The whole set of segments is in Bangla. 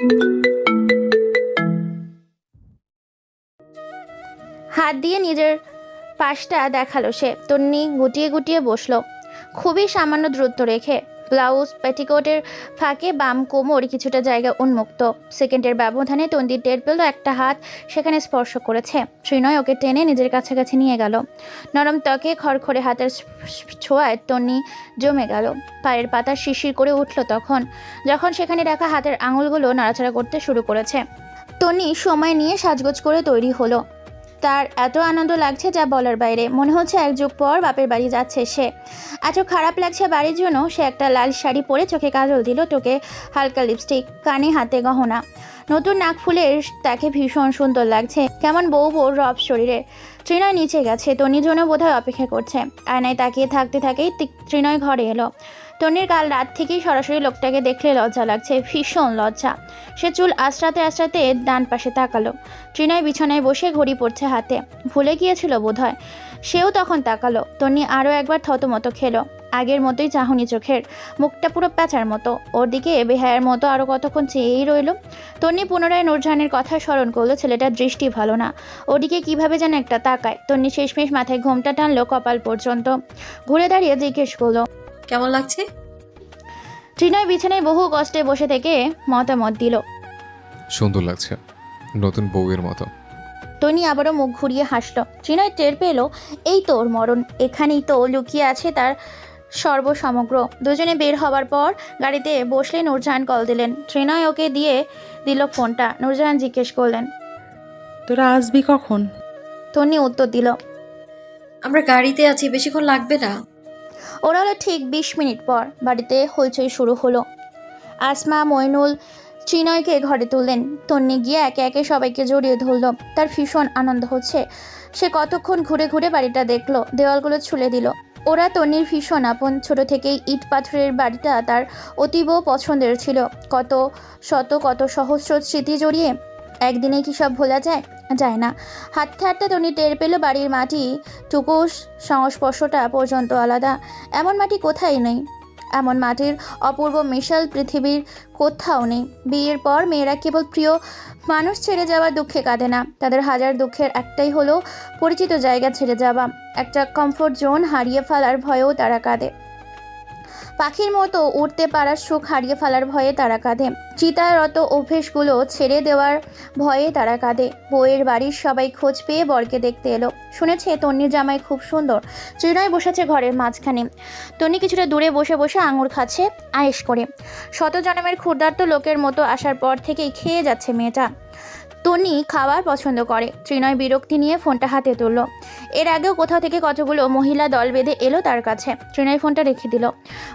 হাত দিয়ে নিজের পাশটা দেখাল সে। তন্নি গুটিয়ে গুটিয়ে বসল। খুবই সামান্য দূরত্ব রেখে ব্লাউজ পেটিকোটের ফাঁকে বাম কোমর কিছুটা জায়গা উন্মুক্ত। সেকেন্ডের ব্যবধানে তন্দির টের পেল একটা হাত সেখানে স্পর্শ করেছে। শ্রীনয় ওকে টেনে নিজের কাছাকাছি নিয়ে গেল। নরম ত্বকে খড়খড়ে হাতের ছোঁয়ায় তন্নি জমে গেল। পায়ের পাতা শিশির করে উঠল তখন, যখন সেখানে রাখা হাতের আঙুলগুলো নাড়াচাড়া করতে শুরু করেছে। তন্নি সময় নিয়ে সাজগোজ করে তৈরি হলো। তার এত আনন্দ লাগছে যা বলার বাইরে। মনে হচ্ছে এক যুগ পর বাপের বাড়ি যাচ্ছে সে। এত খারাপ লাগছে বাড়ির জন্য, সে একটা লাল শাড়ি পরে চোখে কাজল দিল তোকে হালকা লিপস্টিক কানে হাতে গহনা। নতুন নাক ফুলের তাকে ভীষণ সুন্দর লাগছে। কেমন বউ বউ রব শরীরে। ত্রিনয় নিচে গেছে তনির জন্য বোধহয় অপেক্ষা করছে। আয়নায় তাকিয়ে থাকতে থাকেই তি- ত্রিনয় ঘরে এলো। তনির কাল রাত থেকেই সরাসরি লোকটাকে দেখলে লজ্জা লাগছে, ভীষণ লজ্জা। সে চুল আশ্রাতে আশ্রাতে ডান পাশে তাকালো। ট্রিনয় বিছানায় বসে ঘড়ি পড়ছে হাতে। ভুলে গিয়েছিল বোধহয়। সেও তখন তাকালো। তন্নি আরও একবার থতমতো খেলো। আগের মতোই চাহনি চোখের। মুখটা পুরো প্যাঁচার মতো। ওর দিকে বেহায়ের মতো আরও কতক্ষণ চেয়েই রইল? তন্নি পুনরায় নূরজাহানের কথা স্মরণ করল, ছেলেটার দৃষ্টি ভালো না। ওদিকে কীভাবে যেন একটা তাকায়। তন্নি শেষমেশ মাথায় ঘোমটা টানলো কপাল পর্যন্ত। ঘুরে দাঁড়িয়ে জিজ্ঞেস করল কেমন লাগছে? ট্রিনয় বিছানায় বহু কষ্টে বসে থেকে মতামত দিল। সুন্দর লাগছে নতুন বউয়ের মতো। টনি আবারও মুখ ঘুরিয়ে হাসলো। ত্রিনয় টের পেল এই তো ওর মরণ এখানেই তো লুকিয়ে আছে তার সর্বসমগ্র। দুজনে বের হবার পর গাড়িতে বসলে নূরজাহান কল দিলেন। ত্রিনয় ওকে দিয়ে দিল ফোনটা। নূরজাহান জিজ্ঞেস করলেন তোরা আসবি কখন? তনি উত্তর দিল আমরা গাড়িতে আছি বেশিক্ষণ লাগবে না। ওরা হলো ঠিক বিশ মিনিট পর। বাড়িতে হইচই শুরু হলো। আসমা, মইনুল, চিনয়কে ঘরে তুললেন। তন্নি গিয়ে একে একে সবাইকে জড়িয়ে ধরল। তার ভীষণ আনন্দ হচ্ছে। সে কতক্ষণ ঘুরে ঘুরে বাড়িটা দেখল, দেওয়ালগুলো ছুলে দিল। ওরা তন্নির ভীষণ আপন। ছোট থেকেই ইট পাথরের বাড়িটা তার অতীব পছন্দের ছিল। কত শত কত সহস্র স্মৃতি জড়িয়ে একদিনে কি সব ভোলা যায়? যায় না। হাঁটতে হাঁটতে তনি টের পেল বাড়ির মাটি টুকুস সংস্পর্শটা পর্যন্ত আলাদা। এমন মাটি কোথায় নেই? এমন মাটির অপূর্ব মিশাল পৃথিবীর কোথাও নেই। বিয়ের পর মেয়েরা কেবল প্রিয় মানুষ ছেড়ে যাওয়ার দুঃখে কাঁদে না। তাদের হাজার দুঃখের একটাই হলো পরিচিত জায়গা ছেড়ে যাওয়া। একটা কমফোর্ট জোন হারিয়ে ফেলার ভয়েও তারা কাঁদে। পাখির মতো উঠতে পারার সুখ হারিয়ে ফেলার ভয়ে তারা কাঁদে। চিতারত অভ্যেসগুলো ছেড়ে দেওয়ার ভয়ে তারা কাঁদে। বউয়ের বাড়ির সবাই খোঁজ পেয়ে বরকে দেখতে এলো। শুনেছে, তন্নির জামাই খুব সুন্দর। ত্রিনয় বসেছে ঘরের মাঝখানে। তন্নি কিছুটা দূরে বসে বসে আঙুর খাচ্ছে আয়েস করে। শত জনমের ক্ষুদ্রার্ত লোকের মতো আসার পর থেকেই খেয়ে যাচ্ছে মেয়েটা। তন্নি খাবার পছন্দ করে। ত্রিনয় বিরক্তি নিয়ে ফোনটা হাতে তুলল। এর আগেও কোথাও থেকে কতগুলো মহিলা দল বেঁধে এলো তার কাছে। ত্রিনয় ফোনটা রেখে দিল।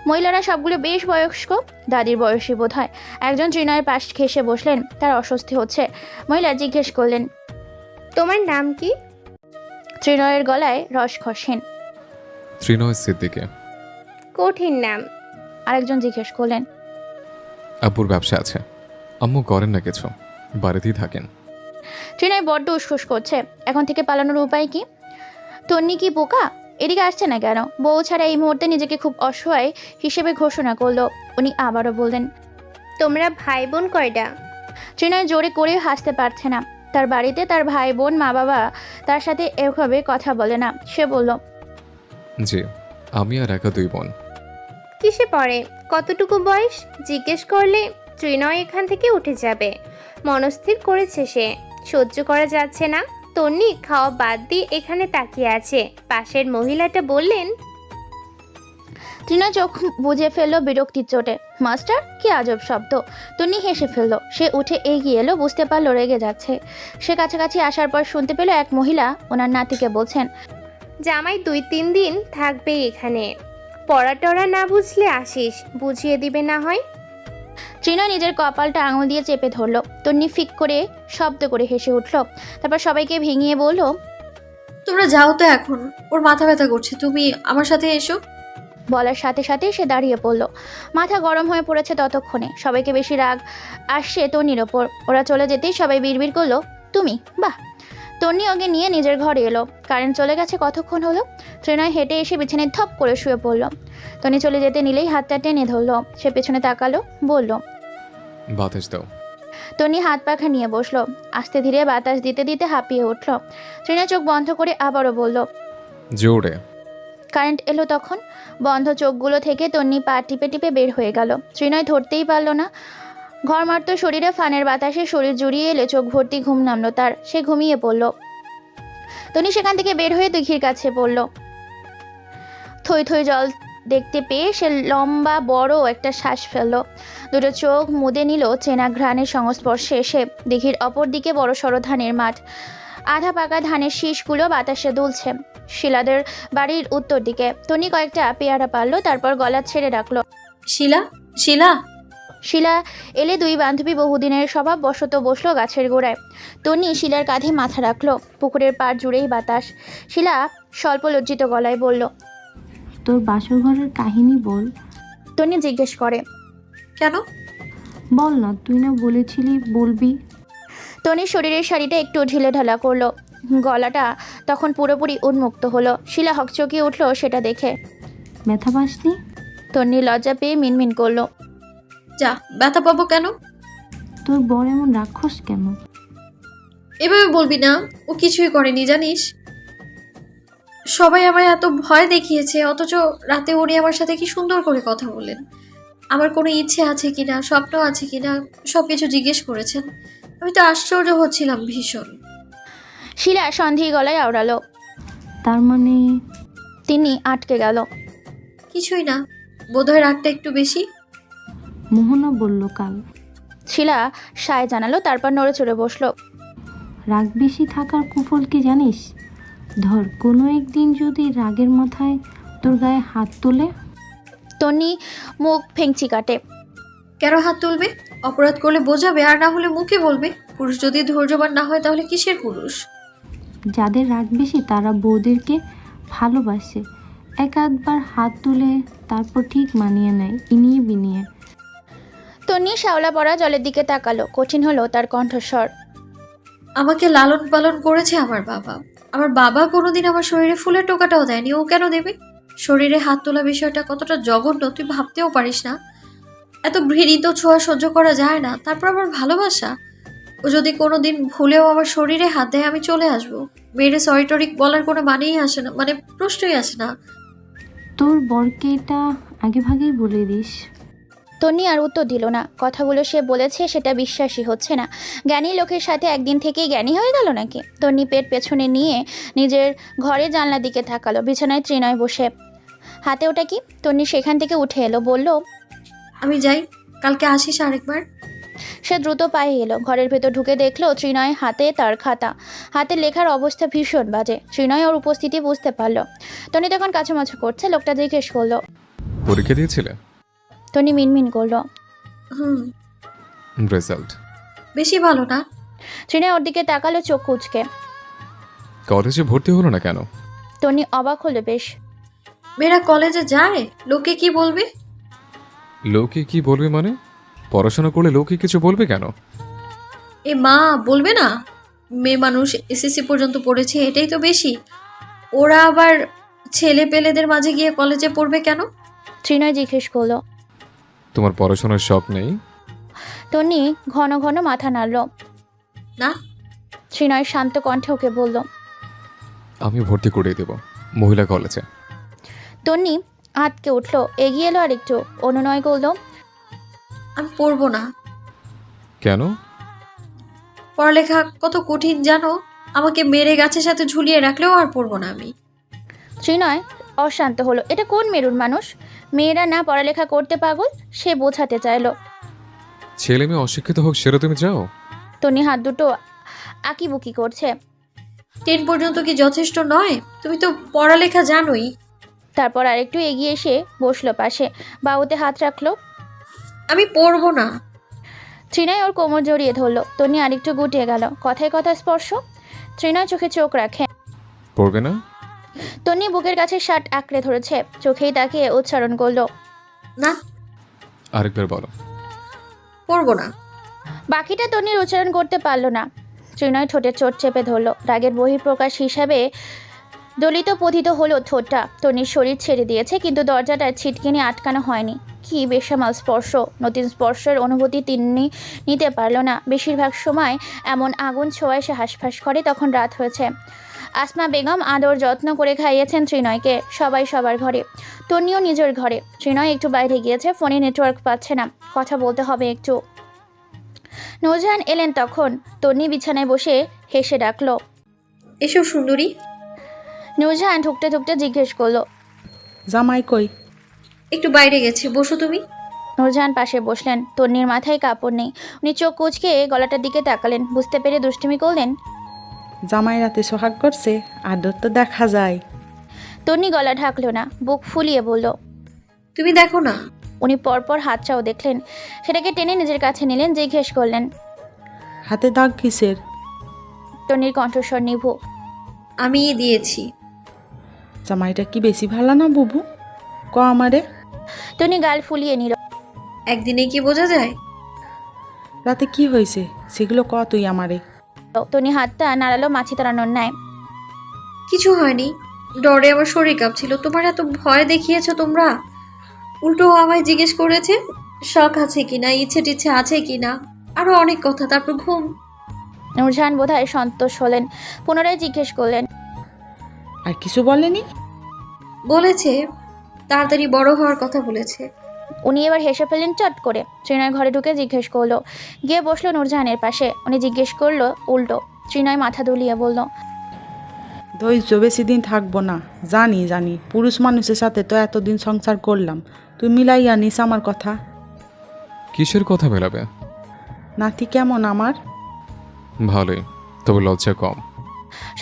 মহিলারা সবগুলো বেশ বয়স্ক দাদির বয়সী বোধ হয় একজন ত্রিনয়ের পাশ ঘেসে বসলেন তার অস্বস্তি হচ্ছে। মহিলা জিজ্ঞেস করলেন তোমার নাম কি? ত্রিনয়ের গলায় রস খসেন ত্রিনয় সিদ্দিকে। কঠিন নাম। আরেকজন জিজ্ঞেস করলেন আব্বুর ব্যবসা আছে। আম্মু করেন না কিছু বাড়িতেই থাকেন। ট্রেনায় বড্ড উসখুস করছে। এখন থেকে পালানোর উপায় কি? তন্নি কি বোকা? এদিকে আসছে না কেন? বউ ছাড়া এই মুহূর্তে নিজেকে খুব অসহায় হিসেবে ঘোষণা করল। উনি আবারও বললেন তোমরা ভাই বোন কয়টা? ট্রেনায় জোরে করে হাসতে পারছে না। তার বাড়িতে তার ভাই বোন মা বাবা তার সাথে এভাবে কথা বলে না। সে বলল জি আমি আর একা দুই বোন। কিসে পড়ে? কতটুকু বয়স? জিজ্ঞেস করলে ত্রিনয় এখান থেকে উঠে যাবে। মনস্থির করেছে সে। সহ্য করা যাচ্ছে না। তন্নি খাওয়া বাদ দিয়ে এখানে তাকিয়ে আছে। পাশের মহিলাটা বললেন টিনা চোখ বুঝে ফেলল বিরক্তির চোটে। মাস্টার কি আজব শব্দ। তন্নি হেসে ফেলল। সে উঠে এগিয়ে এলো বুঝতে পারল রেগে যাচ্ছে। সে কাছাকাছি আসার পর শুনতে পেল এক মহিলা ওনার নাতিকে বলছেন জামাই দুই তিন দিন থাকবে এখানে। পড়া টড়া না বুঝলে আসিস বুঝিয়ে দিবে না হয়। ট্রিনা নিজের কপালটা আঙুল দিয়ে চেপে ধরলো। তন্নি ফিক করে শব্দ করে হেসে উঠল। তারপর সবাইকে ভেঙিয়ে বলল তোমরা যাও তো এখন। ওর মাথা ব্যথা করছে। তুমি আমার সাথে এসো। বলার সাথে সাথে সে দাঁড়িয়ে পড়ল। মাথা গরম হয়ে পড়েছে ততক্ষণে। সবাইকে বেশি রাগ আসছে তন্নির ওপর। ওরা চলে যেতেই সবাই বিড়বিড় করল তুমি? বাহ! তন্নি ওকে নিয়ে নিজের ঘরে এলো। কারেন্ট চলে গেছে কতক্ষণ হলো? ট্রেনায় হেঁটে এসে বিছানায় থপ করে শুয়ে পড়ল। তনি চলে যেতে নিলেই হাতটা টেনে ধরলো। সে পেছনে তাকালো বলল বাতাস দাও। তন্নি হাত পাখা নিয়ে বসল। আস্তে ধীরে বাতাস দিতে দিতে হাঁপিয়ে উঠল। ত্রিনয় চোখ বন্ধ করে আবারও বলল জোরে। কারেন্ট এলো তখন? বন্ধ চোখগুলো থেকে তন্নি পা টিপে টিপে বের হয়ে গেল। ত্রিনয় ধরতেই পারল না। ঘর মারত শরীরে ফানের বাতাসে শরীর জুড়িয়ে এলে চোখ ভর্তি ঘুম নামলো তার। সে ঘুমিয়ে পড়ল। তনি সেখান থেকে বের হয়ে দিঘির কাছে পড়ল থই থই জল দেখতে পেয়ে সে লম্বা বড় একটা শ্বাস ফেলল। দুটো চোখ মুদে নিল চেনা ঘ্রাণের সংস্পর্শে এসে দিঘির অপর দিকে বড় সড়ো ধানের মাঠ। আধা পাকা ধানের শীষগুলো বাতাসে দুলছে। শিলাদের বাড়ির উত্তর দিকে টনি কয়েকটা পেয়ারা পারল তারপর গলা ছেড়ে রাখল শিলা? শিলা? শিলা এলে দুই বান্ধবী বহুদিনের স্বভাব বশত বসল গাছের গোড়ায়। টনি শিলার কাঁধে মাথা রাখল পুকুরের পাড় জুড়েই বাতাস। শিলা স্বল্প লজ্জিত গলায় বলল তোর বাসর ঘরের কাহিনী বল। টনি জিজ্ঞেস করে। কেন? বল না তুই না বলেছিলি বলবি। টনির শরীরের শাড়িটা একটু ঢিলে ঢালা করল। গলাটা তখন পুরোপুরি উন্মুক্ত হলো। শিলা হকচকিয়ে উঠল সেটা দেখে। ব্যথা পাসনি? তন্নি লজ্জা পেয়ে মিনমিন করল। যা ব্যথা পাবো কেন? তোর বর এমন রাক্ষস কেন? এভাবে বলবি না ও কিছুই করেনি জানিস? সবাই আমায় এত ভয় দেখিয়েছে অথচ রাতে উনি আমার সাথে কি সুন্দর করে কথা বললেন। আমার কোনো ইচ্ছে আছে কি না স্বপ্ন আছে কি না সব কিছু জিজ্ঞেস করেছেন। আমি তো আশ্চর্য হচ্ছিলাম ভীষণ। শিলা সন্ধি গলায় আওড়ালো। তার মানে তিনি আটকে গেল। কিছুই না বোধহয় রাগটা একটু বেশি। মোহনা বলল কাল। শিলা সায় জানালো তারপর নড়ে চড়ে বসল। রাগ বেশি থাকার কুফল কি জানিস? ধর কোনো একদিন যদি রাগের মাথায় তোর গায়ে হাত তোলে? তন্নি মুখ ফেংচি কাটে। কেন হাত তুলবে? অপরাধ করলে বোঝাবে আর না হলে মুখে বলবে। পুরুষ যদি ধৈর্যবান না হয় তাহলে কিসের পুরুষ? যাদের রাগ বেশি তারা বউদেরকে ভালোবাসে। এক আধবার হাত তুলে তারপর ঠিক মানিয়ে নেয় ইনিয়ে বিনিয়ে। তনি শ্যাওলা পড়া জলের দিকে তাকালো। কঠিন হলো তার কণ্ঠস্বর। আমাকে লালন পালন করেছে আমার বাবা। আমার বাবা কোনোদিন আমার শরীরে ফুলের টোকাটাও দেয়নি, ও কেন দেবে? শরীরে হাত তোলা বিষয়টা কতটা জঘন্য, তুই ভাবতেও পারিস না। এত ঘৃণিত ছোঁয়া সহ্য করা যায় না, তারপর আমার ভালোবাসা? ও যদি কোনো দিন ভুলেও আমার শরীরে হাত দেয়, আমি চলে আসব। মেয়েরে সরি টরি বলার কোনো মানেই আসে না মানে প্রশ্নই আসে না। তোর বরকে এটা আগে ভাগেই বলে দিস। তন্নি আর উত্তর দিল না। কথাগুলো সে বলেছে সেটা বিশ্বাসই হচ্ছে না। জ্ঞানী লোকের সাথে একদিন থেকেই জ্ঞানী হয়ে গেল নাকি? তন্নি পেট পেছনে নিয়ে নিজের ঘরে জানলার দিকে তাকালো বিছানায় ত্রিনয় বসে। হাতে ওটা কি? তন্নি সেখান থেকে উঠে এলো বলল আমি যাই কালকে আসিস আরেকবার। সে দ্রুত পায়ে এলো ঘরের ভেতর ঢুকে দেখল ত্রিনয় হাতে তার খাতা। হাতে লেখার অবস্থা ভীষণ বাজে ত্রিনয় ওর উপস্থিতি বুঝতে পারল। তনি তখন কাছামাছু করছে লোকটা জিজ্ঞেস করল পরীক্ষা দিয়েছিলে? তনি মিনমিন করল। হুম। রেজাল্ট বেশি ভালো না। ত্রিনয় ওর দিকে তাকালো চোখ কুচকে। কলেজে ভর্তি হলো না কেন? টনি অবাক হলো বেশ। মেয়েরা কলেজে যায়? লোকে কি বলবে? লোকে কি বলবে মানে? পড়াশোনা করলে লোকে কিছু বলবে কেন? এ মা বলবে না? মেয়ে মানুষ এসএসসি পর্যন্ত পড়েছে এটাই তো বেশি। ওরা আবার ছেলে পেলেদের মাঝে গিয়ে কলেজে পড়বে কেন? ত্রিনয় জিজ্ঞেস করল। তোমার পড়াশোনার শখ নেই? তনি ঘন ঘন মাথা নাড়ল। না। ত্রিনয় শান্ত কণ্ঠে ওকে বলল আমি ভর্তি করিয়ে দেব মহিলা কলেজে। তন্নি আটকে উঠল এগিয়ে এলো আর একটু অনুনয় করল আমি পড়ব না। কেন? পড়ালেখা কত কঠিন জানো? আমাকে মেরে গাছের সাথে ঝুলিয়ে রাখলেও আর পড়ব না আমি। ত্রিনয় অশান্ত হলো। এটা কোন মেরুর মানুষ? মেয়েরা না পড়ালেখা করতে পাগল সে বোঝাতে চাইলো। ছেলে মেয়ে অশিক্ষিত হোক সেটা তুমি যাও তনি হাত দুটো আঁকিবুকি করছে। টেন পর্যন্ত কি যথেষ্ট নয়? তুমি তো পড়ালেখা জানোই। তারপর আরেকটু এগিয়ে এসে বসল পাশে। বাহুতে হাত রাখল। আমি পড়ব না। ত্রিনয় ওর কোমর জড়িয়ে ধরলো। তনি আরেকটু গুটিয়ে গেল। কথায় কথা স্পর্শ। ত্রিনয় চোখে চোখ রাখে। পড়বে না? তনি বুকের কাছে শার্ট আঁকড়ে ধরেছে চোখেই তাকিয়ে উচ্চারণ করল না। আরেকবার বলো। পড়ব না। বাকিটা তনির উচ্চারণ করতে পারল না। ত্রিনয় ঠোঁটে চোট চেপে ধরলো। রাগের বহিঃপ্রকাশ হিসাবে দলিত পথিত হলো ঠোঁটটা। তনির শরীর ছেড়ে দিয়েছে কিন্তু দরজাটা ছিটকিনি আটকানো হয়নি। কি বেসামাল স্পর্শ। নতুন স্পর্শের অনুভূতি তিনি নিতে পারল না। বেশিরভাগ সময় এমন আগুন ছোঁয়ায় সে হাঁসফাঁস করে তখন রাত হয়েছে। আসমা বেগম আদর যত্ন করে খাইয়েছেন ত্রিনয়কে সবাই সবার ঘরে। তন্নিও নিজের ঘরে। ত্রিনয় একটু বাইরে গিয়েছে ফোনে নেটওয়ার্ক পাচ্ছে না। কথা বলতে হবে একটু। নৌজাহান এলেন তখন। তন্নি বিছানায় বসে হেসে ডাকলো এসো সুন্দরী। নৌজাহান ঢুকতে ঢুকতে জিজ্ঞেস করল জামাই কই? একটু বাইরে গেছে বসো তুমি। নূরজাহান পাশে বসলেন। তন্নির মাথায় কাপড় নেই। উনি চোখ কুচকে গলাটার দিকে তাকালেন। বুঝতে পেরে দুষ্টুমি করলেন জামাই রাতে সোহাগ করছে আদর তো দেখা যায়। তন্নি গলা ঢাকলো না বুক ফুলিয়ে বলল তুমি দেখো না। উনি পরপর হাতটাও দেখলেন। সেটাকে টেনে নিজের কাছে নিলেন জিজ্ঞেস করলেন হাতে দাগ কিসের? তন্নির কণ্ঠস্বর নিভু আমি দিয়েছি। জামাইটা কি বেশি ভালো না বুবু? ক আমারে? তন্নি গাল ফুলিয়ে নিল একদিনে কি বোঝা যায়? রাতে কি হয়েছে? সেগুলো ক তুই আমারে? তনি হাতটা নাড়ালো মাছি তাড়ানোর ন্যায়। কিছু হয়নি। ডরে আমার শরীর কাঁপছিল। তোমার এত ভয় দেখিয়েছো তোমরা? উল্টো আমায় জিজ্ঞেস করেছে শখ আছে কিনা? ইচ্ছে টিচ্ছে আছে কিনা? আরও অনেক কথা তারপর ঘুম। নূরজাহান বোধহয় সন্তোষ হলেন পুনরায় জিজ্ঞেস করলেন আর কিছু বলেনি? বলেছে তাড়াতাড়ি বড় হওয়ার কথা বলেছে। উনি এবার হেসে ফেললেন চট করে। ত্রিনয় ঘরে ঢুকে জিজ্ঞেস করল গিয়ে বসল নূরজাহানের পাশে? উনি জিজ্ঞেস করল উল্টো। ত্রিনয় মাথা দুলিয়ে বলল ধৈর্য বেশি দিন থাকব না। জানি জানি পুরুষ মানুষের সাথে তো এতদিন সংসার করলাম। তুই মিলাইয়া নিস আমার কথা। কিসের কথা মেলাবে? নাতি কেমন আমার? ভালোই তবে লজ্জা কম।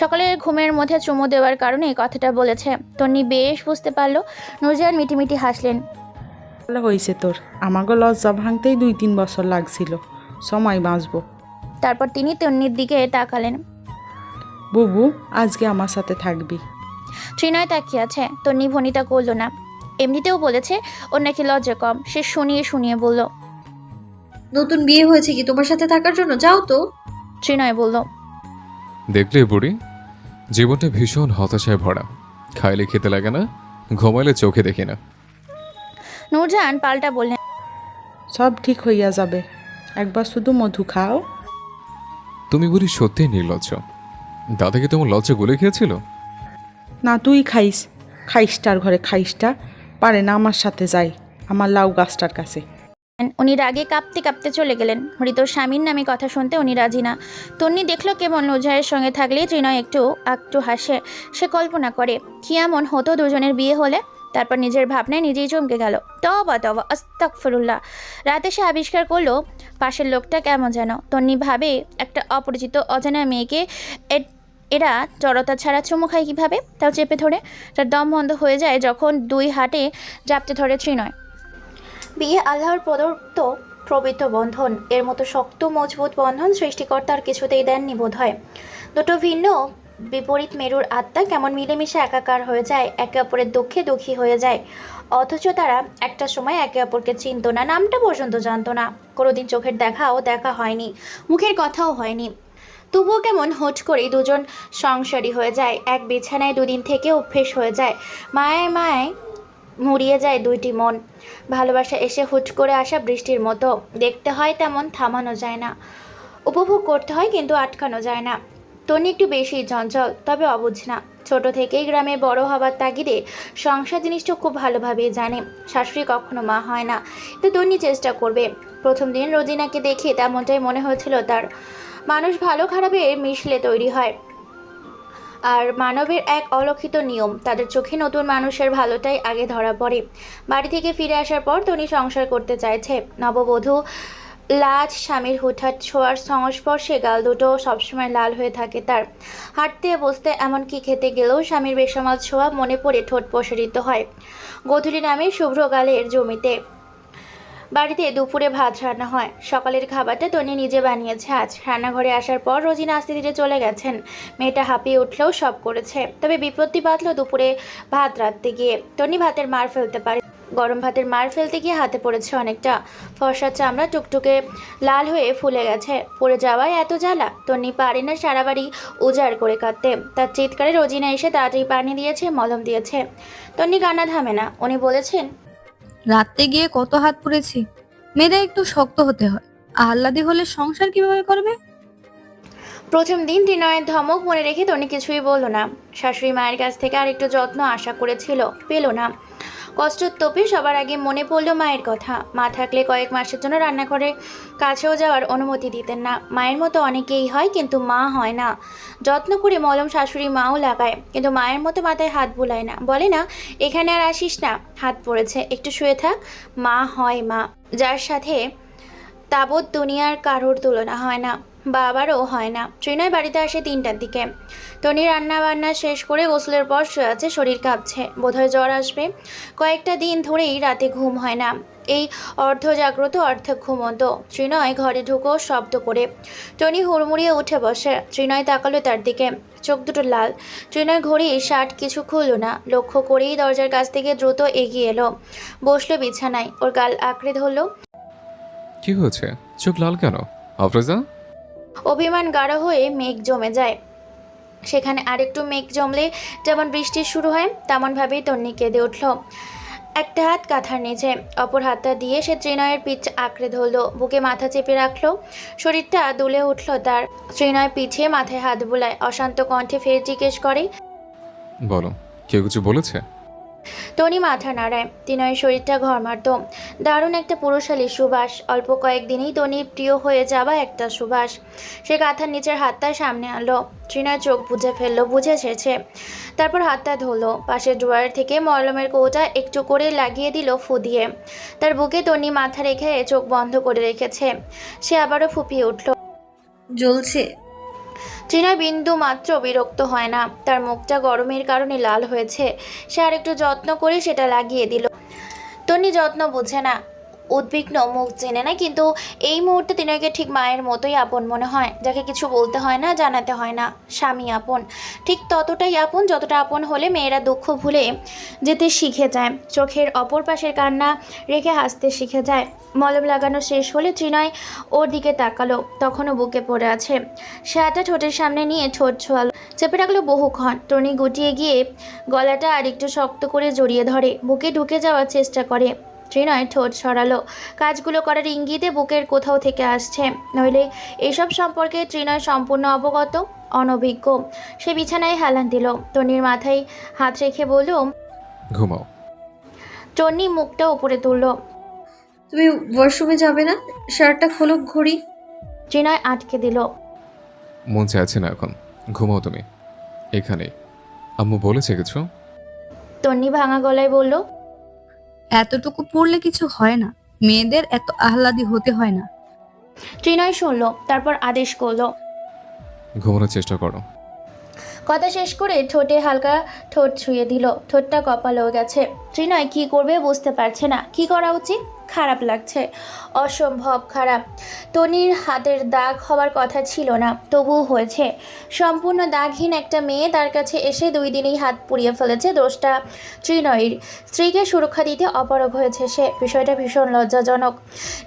সকালে ঘুমের মধ্যে চুমু দেওয়ার কারণে এই কথাটা বলেছে। তন্নি বেশ বুঝতে পারল নূরজাহান মিটিমিটি হাসলেন। ভালো হয়েছে তোর। আমাকে লজ্জা ভাঙতেই দুই তিন বছর লাগছিল। সময় বাঁচবো। তারপর তিনি তন্নির দিকে তাকালেন। বুবু আজকে আমার সাথে থাকবি। ত্রিনয় তাকিয়ে আছে। তন্নি ভনিতা করল না। এমনিতেও বলেছে ওর নাকি লজ্জা কম। সে শুনিয়ে শুনিয়ে বলল নতুন বিয়ে হয়েছে কি তোমার সাথে থাকার জন্য? যাও তো। ত্রিনয় বলল দেখলে বুড়ি? জীবনটা ভীষণ হতাশায় ভরা। খাইলে খেতে লাগে না ঘুমাইলে চোখে দেখি না। নূরজাহান পাল্টা বললেন সব ঠিক হইয়া যাবে। একবার শুধু মধু খাও। তুমি বুড়ি সত্যিই নির্লজ্জ। দাদাকে তোমার লজ্জা গলে খেয়েছিল না তুই খাইস। খাইসটার ঘরে খাইসটা। পারে না আমার সাথে যাই। আমার লাউ গাছটার কাছে। উনি রাগে কাঁপতে কাঁপতে চলে গেলেন। মৃতর স্বামীর নামে কথা শুনতে উনি রাজি না। তন্নি দেখল কেমন নূরজাহানের সঙ্গে থাকলে ত্রিনয় একটু একটু হাসে। সে কল্পনা করে কি এমন হতো দুজনের বিয়ে হলে? তারপর নিজের ভাবনায় নিজেই চমকে গেল। তবা তবা আস্তাকফিরুল্লাহ রাতে সে আবিষ্কার করল, পাশের লোকটা কেমন যেন। তন্নি ভাবে একটা অপরিচিত অজানা মেয়েকে এরা জড়তা ছাড়া চুমু খায় কীভাবে? তাও চেপে ধরে। তার দম বন্ধ হয়ে যায় যখন দুই হাটে জাপতে ধরে ত্রিনয় বিয়ে আল্লাহর প্রদত্ত প্রবৃত্ত বন্ধন। এর মতো শক্ত, মজবুত বন্ধন সৃষ্টিকর্তার কিছুতেই দেননি বোধ হয় দুটো ভিন্ন বিপরীত মেরুর আত্মা কেমন মিলেমিশে একাকার হয়ে যায়, একে অপরের দুঃখে দুঃখী হয়ে যায়। অথচ তারা একটা সময় একে অপরকে চিনতো না, নামটা পর্যন্ত জানতো না। কোনোদিন চোখের দেখাও দেখা হয়নি, মুখের কথাও হয়নি। তবুও কেমন হোট করে দুজন সংসারী হয়ে যায়, এক বিছানায় দুদিন থেকে অভ্যেস হয়ে যায়, মায়ায় মায়ায় মুড়িয়ে যায় দুইটি মন। ভালোবাসা এসে হুট করে আসা বৃষ্টির মতো, দেখতে হয় তেমন থামানো যায় না, উপভোগ করতে হয় কিন্তু আটকানো যায় না। তনি একটু বেশি চঞ্চল তবে অবুঝ না। ছোট থেকেই গ্রামে বড় হবার তাগিদে সংসার জিনিসটা খুব ভালোভাবেই জানে। শাশুড়ি কখনো মা হয় না, তো তনি চেষ্টা করবে। প্রথম দিন রোজিনাকে দেখে তেমনটাই মনে হয়েছিল তার। মানুষ ভালো খারাপে মিশলে তৈরি হয়। আর মানবের এক অলক্ষিত নিয়ম, তাদের চোখে নতুন মানুষের ভালোটাই আগে ধরা পড়ে। বাড়ি থেকে ফিরে আসার পর তনি সংসার করতে চাইছে। নববধূ লাজ, স্বামীর হুঠাৎ ছোঁয়ার সংস্পর্শে গাল দুটো সবসময় লাল হয়ে থাকে তার। হাঁটতে বসতে এমনকি খেতে গেলেও স্বামীর বেসামাল ছোঁয়া মনে পড়ে ঠোঁট প্রসারিত হয়। গধূলি নামে শুভ্র গালের জমিতে। বাড়িতে দুপুরে ভাত রান্না হয়। সকালের খাবারটা তনি নিজে বানিয়েছে। আজ রান্নাঘরে আসার পর রোজিনা আস্তে ধীরে চলে গেছেন। মেয়েটা হাঁপিয়ে উঠলেও সব করেছে। তবে বিপত্তি বাঁধলো দুপুরে ভাত রাঁধতে গিয়ে। টনি ভাতের মার ফেলতে পারে গরম ভাতের মার ফেলতে গিয়ে হাতে পড়েছে অনেকটা। ফর্সা চামড়া টুকটুকে লাল হয়ে ফুলে গেছে। পড়ে যাওয়ায় এত জ্বালা তন্নি পারে না সারা বাড়ি উজাড় করে কাঁদতে। তার চিৎকারে রোজিনা এসে তাড়াতাড়ি পানি দিয়েছে, মলম দিয়েছে। তন্নি কান্না থামে না। উনি বলেছেন রাত্রে গিয়ে কত হাত পড়েছি? মেয়েদের একটু শক্ত হতে হয়। আহ্লাদি হলে সংসার কীভাবে করবে? প্রথম দিন দিনয়ের ধমক মনে রেখে তনি কিছুই বলল না। শাশুড়ি মায়ের কাছ থেকে আর একটু যত্ন আশা করেছিল, পেল না। কষ্টোত্তপে সবার আগে মনে পড়ল মায়ের কথা। মা থাকলে কয়েক মাসের জন্য রান্নাঘরে কাছেও যাওয়ার অনুমতি দিতেন না। মায়ের মতো অনেকেই হয়, কিন্তু মা হয় না। যত্ন করে মলম শাশুড়ি মাও লাগায়, কিন্তু মায়ের মতো মাথায় হাত বুলায় না। বলে, না, এখানে আর আসিস না। হাত পড়েছে, একটু শুয়ে থাক। মা হয় মা। যার সাথে তাবৎ দুনিয়ার কারোর তুলনা হয় না। বাবারও হয় না। ট্রিনয় বাড়িতে আসে তিনটার দিকে। টনি রান্না বান্না শেষ করে গোসলের পর শুয়ে আছে, শরীর কাঁপছে। বোধহয় জ্বর আসবে। কয়েকটা দিন ধরেই রাতে ঘুম হয় না। এই অর্ধ জাগ্রত অর্ধ ঘুমন্ত ত্রিনয় ঘরে ঢুকো শব্দ করে। টনি হুড়মুড়িয়ে উঠে বসে। ত্রিনয় তাকালো তার দিকে। চোখ দুটো লাল। ত্রিনয় ঘড়ি শার্ট কিছু খুললো না। লক্ষ্য করেই দরজার কাছ থেকে দ্রুত এগিয়ে এলো। বসল বিছানায়। ওর গাল আঁকড়ে ধরলো। কি হয়েছে? চোখ লাল কেন? আফরোজা? অভিমান গাঢ় হয়ে মেঘ জমে যায়। সেখানে আরেকটু মেঘ জমলে যেমন বৃষ্টি শুরু হয়, তেমনভাবেই তন্নি কেঁদে উঠল। একটা হাত কাঁথার নিচে, অপর হাতটা দিয়ে সে ত্রিনয়ের পিঠ আঁকড়ে ধরলো, বুকে মাথা চেপে রাখল। শরীরটা দুলে উঠল তার। ত্রিনয় পিছিয়ে মাথায় হাত বুলায়, অশান্ত কণ্ঠে ফের জিজ্ঞেস করে, বলো, কেউ কিছু বলেছে? টনি মাথা নাড়ায়। তিনয়ের শরীরটা ঘরমার্ত দারুণ একটা পুরুষালী সুবাস। অল্প কয়েকদিনেই টনির প্রিয় হয়ে যাওয়া একটা সুবাস। সে কাঁথার নিচের হাতটা সামনে আনলো। ট্রিনা চোখ বুঝে ফেলল, বুঝে এসেছে তারপর হাতটা ধুলো। পাশের ড্রয়ার থেকে মলমের কৌটা একটু করে লাগিয়ে দিল ফু দিয়ে তার বুকে টনি মাথা রেখে চোখ বন্ধ করে রেখেছে। সে আবারও ফুপিয়ে উঠল। জ্বলছে। চীনা বিন্দু মাত্র বিরক্ত হয় না। তার মুখটা গরমের কারণে লাল হয়েছে। সে আর একটু যত্ন করে সেটা লাগিয়ে দিল। তনি যত্ন বুঝে না। উদ্বিগ্ন মুখ চেনে না, কিন্তু এই মুহূর্তে তিনকে ঠিক মায়ের মতোই আপন মনে হয়। যাকে কিছু বলতে হয় না, জানাতে হয় না, স্বামী আপন। ঠিক ততটাই আপন যতটা আপন হলে মেয়েরা দুঃখ ভুলে যেতে শিখে যায়। চোখের অপর পাশের কান্না রেখে হাসতে শিখে যায়। মলম লাগানো শেষ হলে ত্রিনয় ওর দিকে তাকালো, তখনও বুকে পড়ে আছে। সেটা ঠোঁটের সামনে নিয়ে ঠোঁট ছোয়াল। চেপে রাখল বহুক্ষণ। টনি গুটিয়ে গিয়ে গলাটা আর একটু শক্ত করে জড়িয়ে ধরে। বুকে ঢুকে যাওয়ার চেষ্টা করে। ত্রিনয় ঠোঁট সরালো। কাজগুলো করার ইঙ্গিতে বুকের কোথাও থেকে আসছে। নইলে এসব সম্পর্কে ত্রিনয় সম্পূর্ণ অবগত অনভিজ্ঞ। সে বিছানায় হেলান দিল। টনির মাথায় হাত রেখে বলল ঘুমাও। টনি মুখটা উপরে তুলল। তুমি ওয়াশরুমে যাবে না? শার্টটা খোলো ঘড়ি। ত্রিনয় আটকে দিল। মন চাইছে না এখন। ঘুমাও তুমি। এখানে আম্মু বলেছে কিছু? তন্নি ভাঙা গলায় বলল এতটুকু পড়লে কিছু হয় না। মেয়েদের এত আহ্লাদি হতে হয় না। ত্রিনয় শুনলো তারপর আদেশ করল। ঘুমানোর চেষ্টা করো। কথা শেষ করে ঠোঁটে হালকা ঠোঁট ছুঁয়ে দিল। ঠোঁটটা কপালেও গেছে। ত্রিনয় কি করবে বুঝতে পারছে না। কি করা উচিত? খারাপ লাগছে। অসম্ভব খারাপ। তনির হাতের দাগ হওয়ার কথা ছিল না, তবুও হয়েছে। সম্পূর্ণ দাগহীন একটা মেয়ে তার কাছে এসে দুই দিনেই হাত পুড়িয়ে ফেলেছে। দোষটা ত্রিনয়ের। স্ত্রীকে সুরক্ষা দিতে অপারগ হয়েছে সে। বিষয়টা ভীষণ লজ্জাজনক।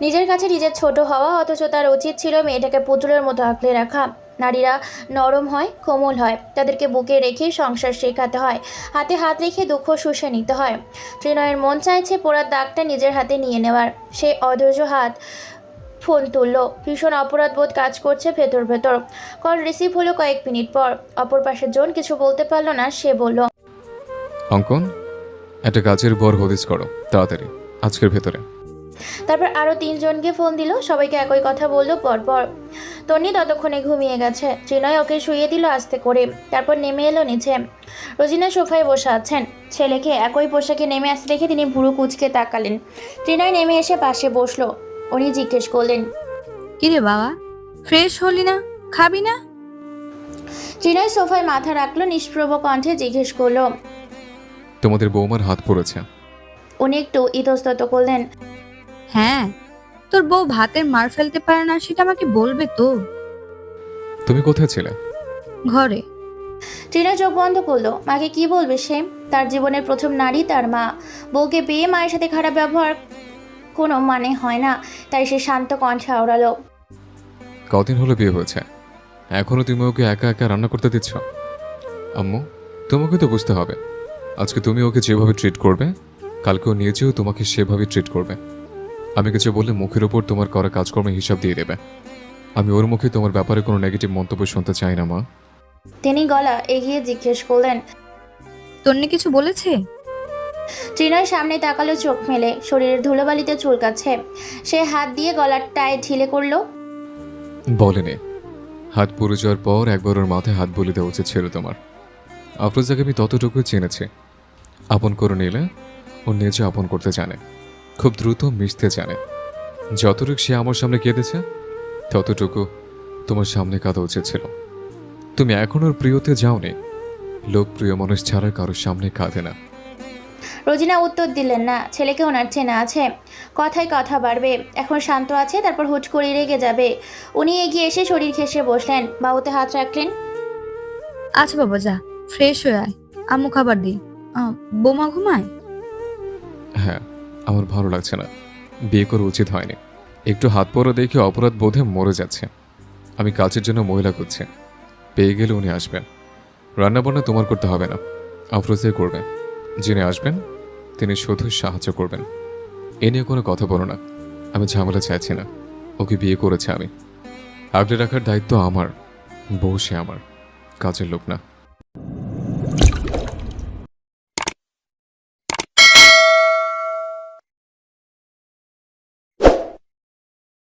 নিজের কাছে নিজের ছোট হওয়া অথচ তার উচিত ছিল মেয়েটাকে পুতুলের মতো আঁকড়ে রাখা। নারীরা নরম হয়, কোমল হয়। তাদেরকে বুকে রেখে সংসার শেখাতে হয়। হাতে হাত রেখে দুঃখ শুষে নিতে হয়। ত্রিনয়ের মন চাইছে পোড়ার দাগটা নিজের হাতে নিয়ে নেওয়ার। সে অধৈর্য হাত ফোন তুললো। ভীষণ অপরাধবোধ কাজ করছে ভেতর ভেতর। কল রিসিভ হলো কয়েক মিনিট পর। অপর পাশের জন কিছু বলতে পারল না, সে বলল, অঙ্কন, একটা কাজের বর হদিস করো, তাড়াতাড়ি, আজকের ভেতরে। তারপর আরও তিনজনকে ফোন দিল সবাইকে একই কথা বলল পরপর তন্নি ততক্ষণে ঘুমিয়ে গেছে। ত্রিনয় ওকে শুয়ে দিল আস্তে করে তারপর নেমে এলো নিচে। রোজিনা সোফায় বসে আছেন। ছেলেকে একই পোশাকে নেমে আসতে দেখে তিনি ভুরু কুচকে তাকালেন। ত্রিনয় নেমে এসে পাশে বসল। উনি জিজ্ঞেস করলেন কিরে বাবা ফ্রেশ হলি না? খাবি না? ত্রিনয় সোফায় মাথা রাখল নিষ্প্রভ কণ্ঠে জিজ্ঞেস করল তোমাদের বৌমার হাত পড়েছে। উনি একটু ইতস্তত করলেন হ্যাঁ তোর বউ ভাতের মার ফেলতে পারে না সেটা আমাকে বলবে তো। তুমি কোথায় ছিলে? ঘরে। টিনা চোখ বন্ধ করল। মাকে কি বলবে সে তার জীবনের প্রথম নারী তার মা। বউকে পেয়ে মায়ের সাথে খারাপ ব্যবহার কোনো মানে হয় না তাই সে শান্ত কণ্ঠে আওড়ালো। কদিন হলো বিয়ে হয়েছে? এখনও তুমি ওকে একা একা রান্না করতে দিচ্ছ? আম্মু তোমাকে তো বুঝতে হবে। আজকে তুমি ওকে যেভাবে ট্রিট করবে কালকে কালকেও নিজেও তোমাকে সেভাবে ট্রিট করবে। আমি কিছু বললে মুখের ওপর তোমার করা কাজকর্মের হিসাব দিয়ে দেবে। আমি ওর মুখে তোমার ব্যাপারে কোনো নেগেটিভ মন্তব্য শুনতে চাই না মা। তিনি গলা এগিয়ে জিজ্ঞেস করলেন তন্নি কিছু বলেছে? ত্রিনয় সামনে তাকালো চোখ মেলে শরীরের ধুলোবালিতে চুলকাচ্ছে। সে হাত দিয়ে গলার টায় ঢিলে করল বলেনি। হাত পুড়ে যাওয়ার পর একবার ওর মাথায় হাত বলে দেওয়া উচিত ছিল তোমার। আফরোজাকে আমি ততটুকুই চেনেছি। আপন করে নিলে ও নিজে আপন করতে জানে। খুব দ্রুত মিশতে জানে। যতটুকু সে আমার সামনে কেঁদেছে ততটুকু তোমার সামনে কাঁদা উচিত ছিল। তুমি এখন ওর প্রিয়তে যাওনি। লোকপ্রিয় মানুষ ছাড়া কারোর সামনে কাঁদে না। রোজিনা উত্তর দিলেন না ছেলেকে ওনার চেনা আছে। কথায় কথা বাড়বে। এখন শান্ত আছে তারপর হুট করে রেগে যাবে। উনি এগিয়ে এসে শরীর ঘেঁষে বসলেন বাহুতে হাত রাখলেন? আচ্ছা বাবা যা ফ্রেশ হয়ে আয়। আম্মু খাবার দিই আহ, বোমা ঘুমায়? হ্যাঁ আমার ভালো লাগছে না। বিয়ে করা উচিত হয়নি। একটু হাত পরা দেখে অপরাধ বোধে মরে যাচ্ছে। আমি কাজের জন্য মহিলা করছি। পেয়ে গেলে উনি আসবেন। রান্নাবান্না তোমার করতে হবে না। আফরোজে করবে। যিনি আসবেন, তিনি শুধু সাহায্য করবেন। এ নিয়ে কোনো কথা বলো না। আমি ঝামেলা চাইছি না। ওকে বিয়ে করেছে আমি। আগলে রাখার দায়িত্ব আমার। বউ সে আমার। কাজের লোক না।